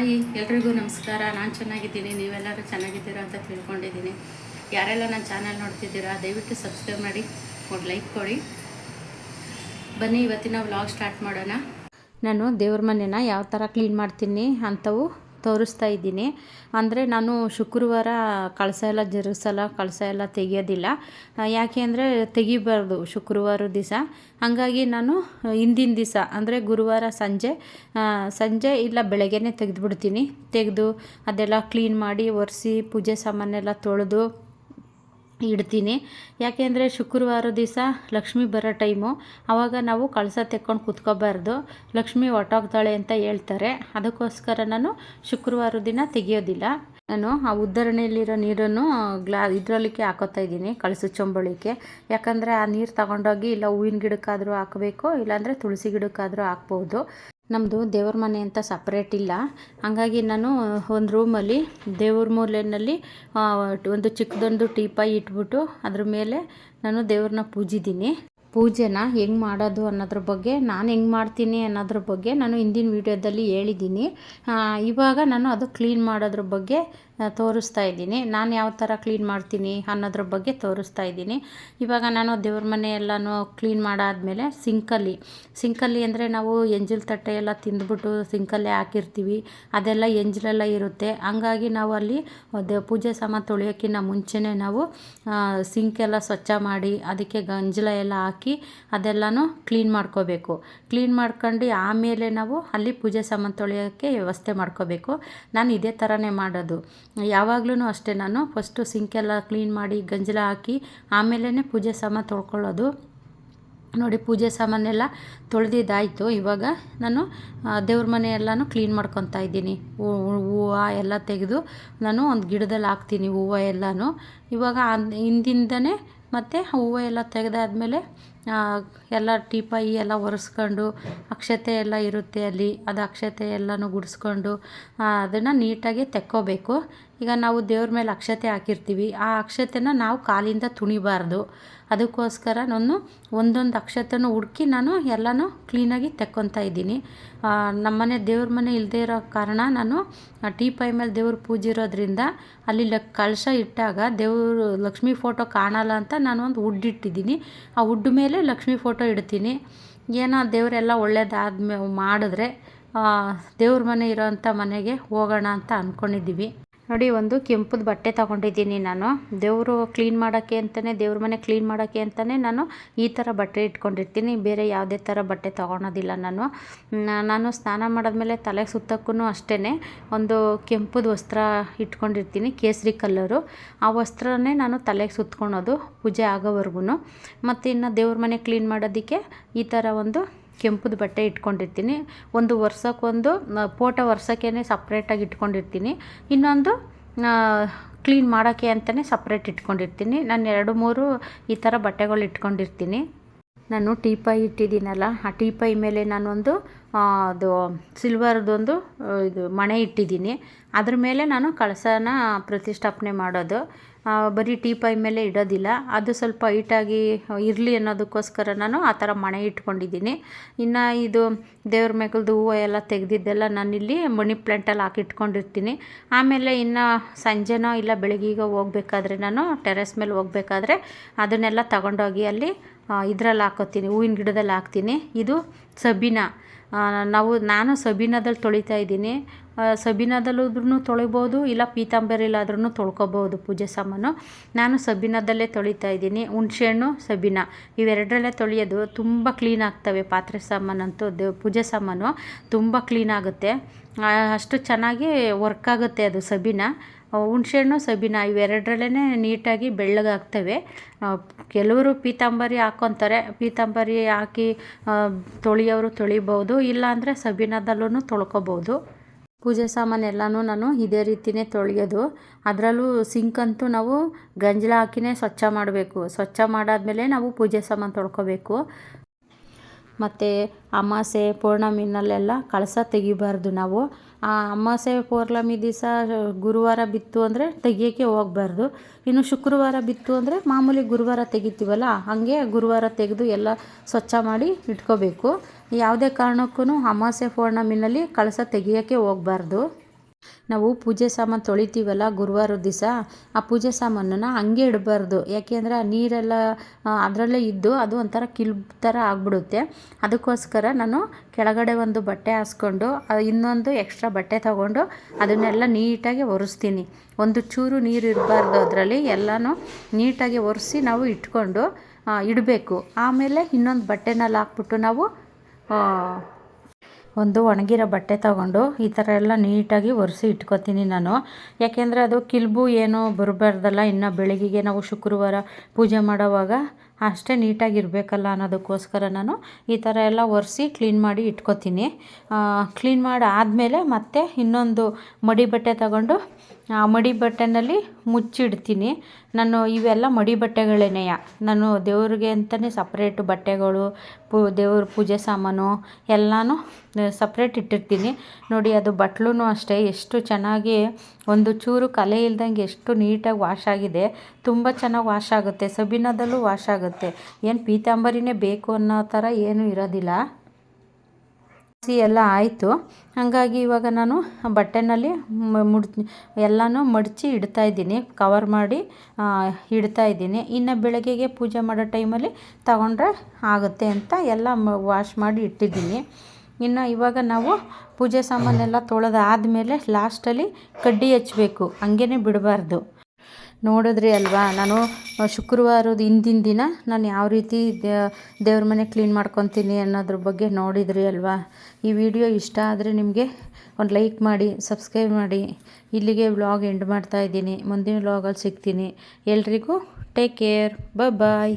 Hi, ಎಲ್ರಿಗೂ ನಮಸ್ಕಾರ. ನಾನು ಚೆನ್ನಾಗಿದ್ದೀನಿ, ನೀವೆಲ್ಲರೂ ಚೆನ್ನಾಗಿದ್ದೀರಾ ಅಂತ ತಿಳ್ಕೊಂಡಿದ್ದೀನಿ. ಯಾರೆಲ್ಲ ನನ್ನ ಚಾನಲ್ ನೋಡ್ತಿದ್ದೀರಾ, ದಯವಿಟ್ಟು ಸಬ್ಸ್ಕ್ರೈಬ್ ಮಾಡಿ, ಒಂದು ಲೈಕ್ ಕೊಡಿ. ಬನ್ನಿ, ಇವತ್ತಿನ ವ್ಲಾಗ್ ಸ್ಟಾರ್ಟ್ ಮಾಡೋಣ. ನಾನು ದೇವ್ರ ಮನೆನ ಯಾವ ಥರ ಕ್ಲೀನ್ ಮಾಡ್ತೀನಿ ಅಂಥವು ತೋರಿಸ್ತಾ ಇದ್ದೀನಿ. ಅಂದರೆ ನಾನು ಶುಕ್ರವಾರ ಕಳಸ ಎಲ್ಲ ಜರುಗಿಸಲ್ಲ, ಕಳಸ ಎಲ್ಲ ತೆಗೆಯೋದಿಲ್ಲ. ಯಾಕೆ ಅಂದರೆ ತೆಗಿಬಾರ್ದು ಶುಕ್ರವಾರ ದಿವಸ. ಹಾಗಾಗಿ ನಾನು ಹಿಂದಿನ ದಿವಸ, ಅಂದರೆ ಗುರುವಾರ ಸಂಜೆ ಸಂಜೆ ಇಲ್ಲ ಬೆಳಗ್ಗೆನೇ ತೆಗೆದುಬಿಡ್ತೀನಿ. ತೆಗೆದು ಅದೆಲ್ಲ ಕ್ಲೀನ್ ಮಾಡಿ ಒರೆಸಿ, ಪೂಜೆ ಸಾಮಾನೆಲ್ಲ ತೊಳೆದು ಇಡ್ತೀನಿ. ಯಾಕೆಂದರೆ ಶುಕ್ರವಾರ ದಿವಸ ಲಕ್ಷ್ಮಿ ಬರೋ ಟೈಮು. ಆವಾಗ ನಾವು ಕಳಸ ತೆಕ್ಕೊಂಡು ಕುತ್ಕೋಬಾರ್ದು. ಲಕ್ಷ್ಮಿ ಹೊಟ್ಟೋಗ್ತಾಳೆ ಅಂತ ಹೇಳ್ತಾರೆ. ಅದಕ್ಕೋಸ್ಕರ ನಾನು ಶುಕ್ರವಾರ ದಿನ ತೆಗಿಯೋದಿಲ್ಲ. ನಾನು ಆ ಉದ್ಧರಣೆಯಲ್ಲಿರೋ ನೀರನ್ನು ಗ್ಲಾ ಇದರಲ್ಲಿಕ್ಕೆ ಹಾಕೋತಾ ಇದ್ದೀನಿ ಕಳಸ ಚೊಂಬಳಿಕೆ. ಯಾಕಂದರೆ ಆ ನೀರು ತಗೊಂಡೋಗಿ ಇಲ್ಲ ಹೂವಿನ ಗಿಡಕ್ಕಾದರೂ ಹಾಕಬೇಕು, ಇಲ್ಲಾಂದರೆ ತುಳಸಿ ಗಿಡಕ್ಕಾದರೂ ಹಾಕ್ಬೋದು. ನಮ್ಮದು ದೇವ್ರ ಮನೆ ಅಂತ ಸಪ್ರೇಟ್ ಇಲ್ಲ. ಹಾಗಾಗಿ ನಾನು ಒಂದು ರೂಮಲ್ಲಿ ದೇವ್ರ ಮೂಲೆಯಲ್ಲಿ ಒಂದು ಚಿಕ್ಕದೊಂದು ಟೀಪಾಯಿ ಇಟ್ಬಿಟ್ಟು ಅದ್ರ ಮೇಲೆ ನಾನು ದೇವ್ರನ್ನ ಪೂಜಿದ್ದೀನಿ. ಪೂಜೆನ ಹೆಂಗೆ ಮಾಡೋದು ಅನ್ನೋದ್ರ ಬಗ್ಗೆ, ನಾನು ಹೆಂಗೆ ಮಾಡ್ತೀನಿ ಅನ್ನೋದ್ರ ಬಗ್ಗೆ ನಾನು ಹಿಂದಿನ ವೀಡಿಯೋದಲ್ಲಿ ಹೇಳಿದ್ದೀನಿ. ಇವಾಗ ನಾನು ಅದು ಕ್ಲೀನ್ ಮಾಡೋದ್ರ ಬಗ್ಗೆ ತೋರಿಸ್ತಾ ಇದ್ದೀನಿ. ನಾನು ಯಾವ ಥರ ಕ್ಲೀನ್ ಮಾಡ್ತೀನಿ ಅನ್ನೋದ್ರ ಬಗ್ಗೆ ತೋರಿಸ್ತಾ ಇದ್ದೀನಿ. ಇವಾಗ ನಾನು ದೇವ್ರ ಮನೆ ಎಲ್ಲನೂ ಕ್ಲೀನ್ ಮಾಡಾದಮೇಲೆ ಸಿಂಕಲ್ಲಿ ಸಿಂಕಲ್ಲಿ ಅಂದರೆ ನಾವು ಎಂಜಲ್ ತಟ್ಟೆ ಎಲ್ಲ ತಿಂದ್ಬಿಟ್ಟು ಸಿಂಕಲ್ಲೇ ಹಾಕಿರ್ತೀವಿ. ಅದೆಲ್ಲ ಎಂಜಲೆಲ್ಲ ಇರುತ್ತೆ. ಹಂಗಾಗಿ ನಾವು ಅಲ್ಲಿ ಪೂಜೆ ಸಾಮಾನು ತೊಳೆಯೋಕ್ಕಿಂತ ಮುಂಚೆನೇ ನಾವು ಸಿಂಕೆಲ್ಲ ಸ್ವಚ್ಛ ಮಾಡಿ, ಅದಕ್ಕೆ ಗಂಜಲ ಎಲ್ಲ ಹಾಕಿ ಅದೆಲ್ಲನೂ ಕ್ಲೀನ್ ಮಾಡ್ಕೋಬೇಕು. ಕ್ಲೀನ್ ಮಾಡ್ಕೊಂಡು ಆಮೇಲೆ ನಾವು ಅಲ್ಲಿ ಪೂಜೆ ಸಾಮಾನು ತೊಳೆಯೋಕ್ಕೆ ವ್ಯವಸ್ಥೆ ಮಾಡ್ಕೋಬೇಕು. ನಾನು ಇದೇ ಥರನೇ ಮಾಡೋದು. ಯಾವಾಗ್ಲೂ ಅಷ್ಟೇ ನಾನು ಫಸ್ಟು ಸಿಂಕೆಲ್ಲ ಕ್ಲೀನ್ ಮಾಡಿ ಗಂಜಲ ಹಾಕಿ ಆಮೇಲೆ ಪೂಜೆ ಸಾಮಾನು ತೊಳ್ಕೊಳ್ಳೋದು. ನೋಡಿ ಪೂಜೆ ಸಾಮಾನೆಲ್ಲ ತೊಳೆದಿದ್ದಾಯಿತು. ಇವಾಗ ನಾನು ದೇವ್ರ ಮನೆ ಎಲ್ಲನೂ ಕ್ಲೀನ್ ಮಾಡ್ಕೊತಾ ಇದ್ದೀನಿ. ಹೂವು ಎಲ್ಲ ತೆಗೆದು ನಾನು ಒಂದು ಗಿಡದಲ್ಲಿ ಹಾಕ್ತೀನಿ ಹೂವು ಎಲ್ಲನೂ. ಇವಾಗ ಹಿಂದಿಂದನೇ ಮತ್ತು ಹೂವು ಎಲ್ಲ ತೆಗೆದಾದ್ಮೇಲೆ ಎಲ್ಲ ಟೀಪಾಯಿ ಎಲ್ಲ ಒರೆಸ್ಕೊಂಡು, ಅಕ್ಷತೆ ಎಲ್ಲ ಇರುತ್ತೆ ಅಲ್ಲಿ, ಅದು ಅಕ್ಷತೆ ಎಲ್ಲನೂ ಗುಡಿಸ್ಕೊಂಡು ಅದನ್ನು ನೀಟಾಗಿ ತೆಕ್ಕೋಬೇಕು. ಈಗ ನಾವು ದೇವ್ರ ಮೇಲೆ ಅಕ್ಷತೆ ಹಾಕಿರ್ತೀವಿ. ಆ ಅಕ್ಷತೆನ ನಾವು ಕಾಲಿಂದ ತುಣಿಬಾರ್ದು. ಅದಕ್ಕೋಸ್ಕರ ನಾನು ಒಂದೊಂದು ಅಕ್ಷತೆನೂ ಹುಡುಕಿ ನಾನು ಎಲ್ಲನೂ ಕ್ಲೀನಾಗಿ ತೆಕ್ಕೊತಾ ಇದ್ದೀನಿ. ನಮ್ಮನೆ ದೇವ್ರ ಮನೆ ಇಲ್ಲದೇ ಇರೋ ಕಾರಣ ನಾನು ಟೀಪಾಯಿ ಮೇಲೆ ದೇವ್ರ ಪೂಜೆ ಇರೋದ್ರಿಂದ ಅಲ್ಲಿ ಲ ಕಳಶ ಇಟ್ಟಾಗ ದೇವರು ಲಕ್ಷ್ಮೀ ಫೋಟೋ ಕಾಣಲ್ಲ ಅಂತ ನಾನು ಒಂದು ವುಡ್ ಇಟ್ಟಿದ್ದೀನಿ. ಆ ವುಡ್ ಮೇಲೆ ಲಕ್ಷ್ಮೀ ಫೋಟೋ ಇಡ್ತೀನಿ. ಏನೋ ದೇವರೆಲ್ಲ ಒಳ್ಳೇದಾದ್ಮೇ ಮಾಡಿದ್ರೆ ದೇವ್ರ ಮನೆ ಇರೋವಂಥ ಮನೆಗೆ ಹೋಗೋಣ ಅಂತ ಅಂದ್ಕೊಂಡಿದ್ದೀವಿ ನೋಡಿ, ಒಂದು ಕೆಂಪದ ಬಟ್ಟೆ ತಗೊಂಡಿದ್ದೀನಿ ನಾನು. ದೇವರು ಕ್ಲೀನ್ ಮಾಡೋಕ್ಕೆ ಅಂತಲೇ ದೇವ್ರ ಮನೆ ಕ್ಲೀನ್ ಮಾಡೋಕ್ಕೆ ಅಂತಲೇ ನಾನು ಈ ಥರ ಬಟ್ಟೆ ಇಟ್ಕೊಂಡಿರ್ತೀನಿ. ಬೇರೆ ಯಾವುದೇ ಥರ ಬಟ್ಟೆ ತೊಗೊಳೋದಿಲ್ಲ ನಾನು. ನಾನು ಸ್ನಾನ ಮಾಡಿದ್ಮೇಲೆ ತಲೆಗೆ ಸುತ್ತಕ್ಕೂ ಅಷ್ಟೇ ಒಂದು ಕೆಂಪದ ವಸ್ತ್ರ ಇಟ್ಕೊಂಡಿರ್ತೀನಿ, ಕೇಸರಿ ಕಲ್ಲರು. ಆ ವಸ್ತ್ರನೇ ನಾನು ತಲೆಗೆ ಸುತ್ಕೊಳೋದು ಪೂಜೆ ಆಗೋವರೆಗೂ ಮತ್ತು ಇನ್ನು ದೇವ್ರ ಮನೆ ಕ್ಲೀನ್ ಮಾಡೋದಕ್ಕೆ ಈ ಥರ ಒಂದು ಕೆಂಪದ ಬಟ್ಟೆ ಇಟ್ಕೊಂಡಿರ್ತೀನಿ. ಒಂದು ವರ್ಷಕ್ಕೊಂದು ಫೋಟೋ ವರ್ಷಕ್ಕೇ ಸಪ್ರೇಟಾಗಿ ಇಟ್ಕೊಂಡಿರ್ತೀನಿ. ಇನ್ನೊಂದು ಕ್ಲೀನ್ ಮಾಡೋಕ್ಕೆ ಅಂತಲೇ ಸಪ್ರೇಟ್ ಇಟ್ಕೊಂಡಿರ್ತೀನಿ. ನಾನು ಎರಡು, ಮೂರು ಈ ಥರ ಬಟ್ಟೆಗಳು ಇಟ್ಕೊಂಡಿರ್ತೀನಿ. ನಾನು ಟೀಪಾಯಿ ಇಟ್ಟಿದ್ದೀನಲ್ಲ, ಆ ಟೀಪಾಯಿ ಮೇಲೆ ನಾನೊಂದು ಅದು ಸಿಲ್ವರ್ದೊಂದು ಇದು ಮಣೆ ಇಟ್ಟಿದ್ದೀನಿ. ಅದ್ರ ಮೇಲೆ ನಾನು ಕಳಸನ ಪ್ರತಿಷ್ಠಾಪನೆ ಮಾಡೋದು. ಬರೀ ಟೀಪಾಯಿ ಮೇಲೆ ಇಡೋದಿಲ್ಲ. ಅದು ಸ್ವಲ್ಪ ಹೈಟಾಗಿ ಇರಲಿ ಅನ್ನೋದಕ್ಕೋಸ್ಕರ ನಾನು ಆ ಥರ ಮಣೆ ಇಟ್ಕೊಂಡಿದ್ದೀನಿ. ಇನ್ನು ಇದು ದೇವ್ರ ಮೇಕಲ್ದು ಹೂವು ಎಲ್ಲ ತೆಗೆದಿದ್ದೆಲ್ಲ ನಾನಿಲ್ಲಿ ಮನಿ ಪ್ಲಾಂಟಲ್ಲಿ ಹಾಕಿ ಇಟ್ಕೊಂಡಿರ್ತೀನಿ. ಆಮೇಲೆ ಇನ್ನು ಸಂಜೆನೋ ಇಲ್ಲ ಬೆಳಗ್ಗೆಗೋ ಹೋಗ್ಬೇಕಾದ್ರೆ ನಾನು ಟೆರೆಸ್ ಮೇಲೆ ಹೋಗ್ಬೇಕಾದ್ರೆ ಅದನ್ನೆಲ್ಲ ತಗೊಂಡೋಗಿ ಅಲ್ಲಿ ಇದರಲ್ಲಿ ಹಾಕೋತೀನಿ, ಹೂವಿನ ಗಿಡದಲ್ಲಿ ಹಾಕ್ತೀನಿ. ಇದು ಸಬೀನಾ. ನಾವು, ನಾನು ಸಬೀನದಲ್ಲಿ ತೊಳಿತಾ ಇದ್ದೀನಿ. ಸಬೀನದಲ್ಲೂ ತೊಳಿಬೋದು, ಇಲ್ಲ ಪೀತಾಂಬರಿಲಾದ್ರೂ ತೊಳ್ಕೊಬೋದು ಪೂಜೆ ಸಾಮಾನು. ನಾನು ಸಬೀನದಲ್ಲೇ ತೊಳಿತಾ ಇದ್ದೀನಿ. ಹುಣ್ಸೆಹಣ್ಣು, ಸಬೀನ. ಇವೆರಡರಲ್ಲೇ ತೊಳೆಯೋದು ತುಂಬ ಕ್ಲೀನ್ ಆಗ್ತವೆ ಪಾತ್ರೆ ಸಾಮಾನಂತೂ. ದೇವ್ ಪೂಜೆ ಸಾಮಾನು ತುಂಬ ಕ್ಲೀನ್ ಆಗುತ್ತೆ. ಅಷ್ಟು ಚೆನ್ನಾಗಿ ವರ್ಕ್ ಆಗುತ್ತೆ ಅದು ಸಬೀನಾ. ಹುಣ್ಸೆಹಣ್ಣು, ಸಬೀನ ಇವೆರಡರಲ್ಲೇ ನೀಟಾಗಿ ಬೆಳ್ಳಗಾಗ್ತವೆ. ಕೆಲವರು ಪೀತಾಂಬರಿ ಹಾಕ್ಕೊತಾರೆ ಪೀತಾಂಬರಿ ಹಾಕಿ ತೊಳಿಯೋರು ತೊಳಿಬೋದು ಇಲ್ಲಾಂದರೆ ಸಬೀನದಲ್ಲೂ ತೊಳ್ಕೊಬೋದು ಪೂಜೆ ಸಾಮಾನು ಎಲ್ಲನೂ ನಾನು ಇದೇ ರೀತಿಯೇ ತೊಳೆಯೋದು. ಅದರಲ್ಲೂ ಅಂತೂ ನಾವು ಗಂಜಲ ಹಾಕಿನೇ ಸ್ವಚ್ಛ ಮಾಡಬೇಕು. ಸ್ವಚ್ಛ ಮಾಡಾದಮೇಲೆ ನಾವು ಪೂಜೆ ಸಾಮಾನು ತೊಳ್ಕೊಬೇಕು. ಮತ್ತು ಅಮಾಸೆ ಪೌರ್ಣಮಿನಲ್ಲೆಲ್ಲ ಕಳಸ ತೆಗಿಬಾರ್ದು ನಾವು. ಆ ಅಮಾಸೆ ಪೌರ್ಣಮಿ ದಿವಸ ಗುರುವಾರ ಬಿತ್ತು ಅಂದರೆ ತೆಗಿಯೋಕ್ಕೆ ಹೋಗ್ಬಾರ್ದು. ಇನ್ನು ಶುಕ್ರವಾರ ಬಿತ್ತು ಅಂದರೆ ಮಾಮೂಲಿ ಗುರುವಾರ ತೆಗಿತೀವಲ್ಲ, ಹಾಗೆ ಗುರುವಾರ ತೆಗೆದು ಎಲ್ಲ ಸ್ವಚ್ಛ ಮಾಡಿ ಇಟ್ಕೋಬೇಕು. ಯಾವುದೇ ಕಾರಣಕ್ಕೂ ಅಮಾಸೆ ಪೌರ್ಣಮಿನಲ್ಲಿ ಕಳಸ ತೆಗಿಯೋಕ್ಕೆ ಹೋಗ್ಬಾರ್ದು. ನಾವು ಪೂಜೆ ಸಾಮಾನು ತೊಳಿತೀವಲ್ಲ ಗುರುವಾರದ ದಿವಸ, ಆ ಪೂಜೆ ಸಾಮಾನನ್ನು ಹಂಗೆ ಇಡಬಾರ್ದು. ಯಾಕೆಂದರೆ ಆ ನೀರೆಲ್ಲ ಅದರಲ್ಲೇ ಇದ್ದು ಅದು ಒಂಥರ ಕಿಲ್ಬ್ ಥರ ಆಗಿಬಿಡುತ್ತೆ. ಅದಕ್ಕೋಸ್ಕರ ನಾನು ಕೆಳಗಡೆ ಒಂದು ಬಟ್ಟೆ ಹಾಸ್ಕೊಂಡು ಇನ್ನೊಂದು ಎಕ್ಸ್ಟ್ರಾ ಬಟ್ಟೆ ತಗೊಂಡು ಅದನ್ನೆಲ್ಲ ನೀಟಾಗಿ ಒರೆಸ್ತೀನಿ. ಒಂದು ಚೂರು ನೀರು ಇರಬಾರ್ದು ಅದರಲ್ಲಿ, ಎಲ್ಲನೂ ನೀಟಾಗಿ ಒರೆಸಿ ನಾವು ಇಟ್ಕೊಂಡು ಇಡಬೇಕು. ಆಮೇಲೆ ಇನ್ನೊಂದು ಬಟ್ಟೆನಲ್ಲಿ ಹಾಕ್ಬಿಟ್ಟು ನಾವು ಒಂದು ಒಣಗಿರೋ ಬಟ್ಟೆ ತಗೊಂಡು ಈ ಥರ ಎಲ್ಲ ನೀಟಾಗಿ ಒರೆಸಿ ಇಟ್ಕೊತೀನಿ ನಾನು. ಯಾಕೆಂದರೆ ಅದು ಕಿಲ್ಬು ಏನೋ ಬರಬಾರ್ದಲ್ಲ. ಇನ್ನು ಬೆಳಗ್ಗೆಗೆ ನಾವು ಶುಕ್ರವಾರ ಪೂಜೆ ಮಾಡೋವಾಗ ಅಷ್ಟೇ ನೀಟಾಗಿರಬೇಕಲ್ಲ ಅನ್ನೋದಕ್ಕೋಸ್ಕರ ನಾನು ಈ ಥರ ಎಲ್ಲ ಒರೆಸಿ ಕ್ಲೀನ್ ಮಾಡಿ ಇಟ್ಕೊತೀನಿ. ಕ್ಲೀನ್ ಮಾಡಿ ಆದಮೇಲೆ ಮತ್ತೆ ಇನ್ನೊಂದು ಮಡಿ ಬಟ್ಟೆ ತಗೊಂಡು, ಆ, ಮಡಿ ಬಟ್ಟೆನಲ್ಲಿ ಮುಚ್ಚಿಡ್ತೀನಿ. ನಾನು ಇವೆಲ್ಲ ಮಡಿ ಬಟ್ಟೆಗಳೇನೆಯ ನಾನು ದೇವ್ರಿಗೆ ಅಂತಲೇ ಸಪ್ರೇಟ್ ಬಟ್ಟೆಗಳು, ಪೂ, ದೇವ್ರ ಪೂಜೆ ಸಾಮಾನು ಎಲ್ಲನೂ ಸಪ್ರೇಟ್ ಇಟ್ಟಿರ್ತೀನಿ. ನೋಡಿ ಅದು ಬಟ್ಲು ಅಷ್ಟೇ, ಎಷ್ಟು ಚೆನ್ನಾಗಿ ಒಂದು ಚೂರು ಕಲೆ ಇಲ್ದಂಗೆ ಎಷ್ಟು ನೀಟಾಗಿ ವಾಶ್ ಆಗಿದೆ. ತುಂಬ ಚೆನ್ನಾಗಿ ವಾಶ್ ಆಗುತ್ತೆ. ಸಬೀನದಲ್ಲೂ ವಾಶ್ ಆಗುತ್ತೆ. ಏನು ಪೀತಾಂಬರಿನೇ ಬೇಕು ಅನ್ನೋ ಥರ ಏನೂ ಇರೋದಿಲ್ಲ. ಸಿ ಎಲ್ಲ ಆಯಿತು. ಹಾಗಾಗಿ ಇವಾಗ ನಾನು ಬಟ್ಟೆನಲ್ಲಿ ಮುಡ್ ಎಲ್ಲನೂ ಮಡಚಿ ಇಡ್ತಾ ಇದ್ದೀನಿ. ಕವರ್ ಮಾಡಿ ಇಡ್ತಾ ಇದ್ದೀನಿ. ಇನ್ನು ಬೆಳಗ್ಗೆಗೆ ಪೂಜೆ ಮಾಡೋ ಟೈಮಲ್ಲಿ ತಗೊಂಡ್ರೆ ಆಗುತ್ತೆ ಅಂತ ಎಲ್ಲ ವಾಶ್ ಮಾಡಿ ಇಟ್ಟಿದ್ದೀನಿ. ಇನ್ನು ಇವಾಗ ನಾವು ಪೂಜೆ ಸಾಮಾನೆಲ್ಲ ತೊಳೆದಾದ್ಮೇಲೆ ಲಾಸ್ಟಲ್ಲಿ ಕಡ್ಡಿ ಹಚ್ಬೇಕು ಹಂಗೇ ಬಿಡಬಾರ್ದು. ನೋಡಿದ್ರಿ ಅಲ್ವಾ, ನಾನು ಶುಕ್ರವಾರದ ಹಿಂದಿನ ದಿನ ನಾನು ಯಾವ ರೀತಿ ದೇವ್ರ ಮನೆ ಕ್ಲೀನ್ ಮಾಡ್ಕೊತೀನಿ ಅನ್ನೋದ್ರ ಬಗ್ಗೆ ನೋಡಿದ್ರಿ ಅಲ್ವಾ. ಈ ವಿಡಿಯೋ ಇಷ್ಟ ಆದರೆ ನಿಮಗೆ ಒಂದು ಲೈಕ್ ಮಾಡಿ ಸಬ್ಸ್ಕ್ರೈಬ್ ಮಾಡಿ. ಇಲ್ಲಿಗೆ ವ್ಲಾಗ್ ಎಂಡ್ ಮಾಡ್ತಾ ಇದ್ದೀನಿ. ಮುಂದಿನ ವ್ಲಾಗಲ್ಲಿ ಸಿಗ್ತೀನಿ. ಎಲ್ರಿಗೂ ಟೇಕ್ ಕೇರ್ ಬಾಯ್